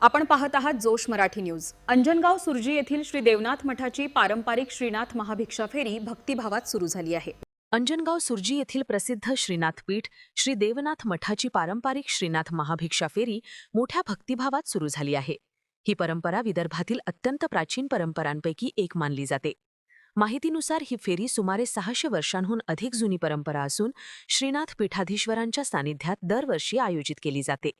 आपण पाहत आहात जोश मराठी न्यूज. अंजनगाव सुरजी येथील श्री देवनाथ मठाची पारंपरिक श्रीनाथ महाभिक्षा फेरी भक्तिभावात सुरू झाली आहे. अंजनगाव सुरजी येथील प्रसिद्ध श्रीनाथ पीठ श्री देवनाथ मठाची पारंपरिक श्रीनाथ महाभिक्षा फेरी मोठ्या भक्तिभावात सुरू झाली आहे. ही परंपरा विदर्भातील अत्यंत प्राचीन परंपरांपैकी एक मानली जाते. माहितीनुसार ही फेरी सुमारे सहाशे वर्षांहून अधिक जुनी परंपरा असून श्रीनाथ पीठाधीश्वरांच्या सानिध्यात दरवर्षी आयोजित केली जाते.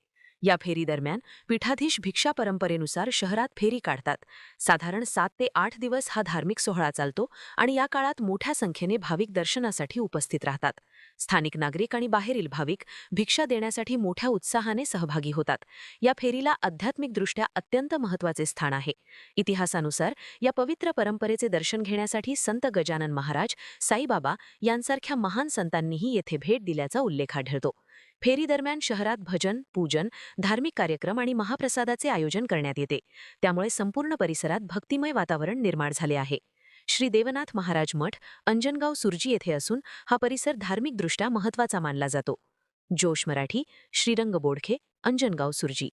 या फेरीदरम्यान पीठाधीश भिक्षा परंपरेनुसार शहरात फेरी काढतात. साधारण सात ते आठ दिवस हा धार्मिक सोहळा चालतो आणि या काळात मोठ्या संख्येने भाविक दर्शनासाठी उपस्थित राहतात. स्थानिक नागरिक आणि बाहेरील भाविक भिक्षा देण्यासाठी मोठ्या उत्साहाने सहभागी होतात. या फेरीला आध्यात्मिकदृष्ट्या अत्यंत महत्त्वाचे स्थान आहे. इतिहासानुसार या पवित्र परंपरेचे दर्शन घेण्यासाठी संत गजानन महाराज साईबाबा यांसारख्या महान संतांनीही येथे भेट दिल्याचा उल्लेख आढळतो. फेरीदरम्यान शहरात भजन पूजन धार्मिक कार्यक्रम आणि महाप्रसादाचे आयोजन करण्यात येते. त्यामुळे संपूर्ण परिसरात भक्तिमय वातावरण निर्माण झाले आहे. श्री देवनाथ महाराज मठ अंजनगाव सुरजी येथे असून हा परिसर धार्मिकदृष्ट्या महत्त्वाचा मानला जातो. जोश मराठी श्रीरंग बोडखे अंजनगाव सुरजी.